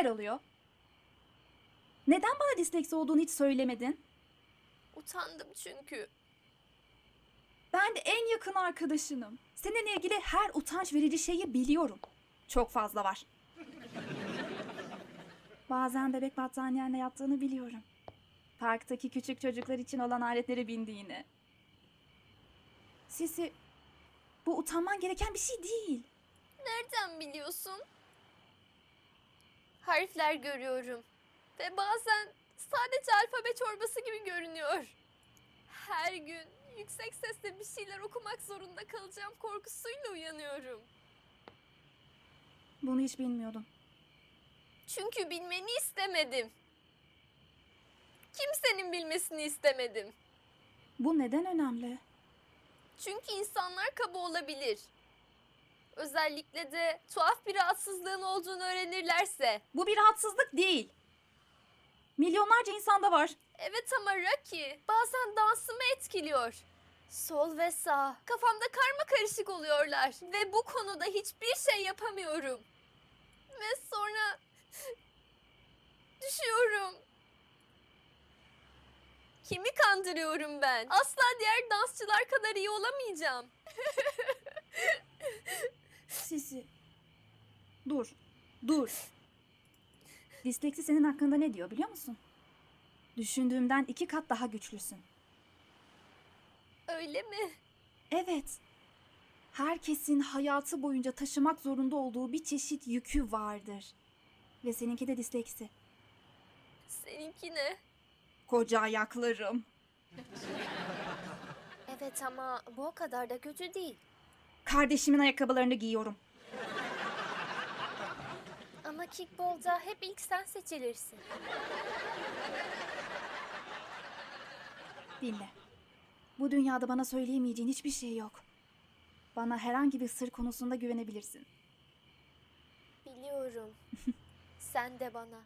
Neler oluyor? Neden bana disleksi olduğunu hiç söylemedin? Utandım çünkü. Ben de en yakın arkadaşınım. Seninle ilgili her utanç verici şeyi biliyorum. Çok fazla var. Bazen bebek battaniyenle yattığını biliyorum. Parktaki küçük çocuklar için olan aletlere bindiğini. Sisi, bu utanman gereken bir şey değil. Nereden biliyorsun? Harfler görüyorum. Ve bazen sadece alfabe çorbası gibi görünüyor. Her gün yüksek sesle bir şeyler okumak zorunda kalacağım korkusuyla uyanıyorum. Bunu hiç bilmiyordum. Çünkü bilmeni istemedim. Kimsenin bilmesini istemedim. Bu neden önemli? Çünkü insanlar kaba olabilir. Özellikle de tuhaf bir rahatsızlığın olduğunu öğrenirlerse. Bu bir rahatsızlık değil. Milyonlarca insanda var. Evet ama Rocky bazen dansımı etkiliyor. Sol ve sağ kafamda karma karışık oluyorlar ve bu konuda hiçbir şey yapamıyorum. Ve sonra düşüyorum. Kimi kandırıyorum ben? Asla diğer dansçılar kadar iyi olamayacağım. Sisi. Dur. Dur. Disleksi senin hakkında ne diyor biliyor musun? Düşündüğümden iki kat daha güçlüsün. Öyle mi? Evet. Herkesin hayatı boyunca taşımak zorunda olduğu bir çeşit yükü vardır. Ve seninki de disleksi. Seninki ne? Koca ayaklarım. Evet ama bu o kadar da kötü değil. Kardeşimin ayakkabılarını giyiyorum. Ama kickball'da hep ilk sen seçilirsin. Dinle. Bu dünyada bana söyleyemeyeceğin hiçbir şey yok. Bana herhangi bir sır konusunda güvenebilirsin. Biliyorum. sen de bana.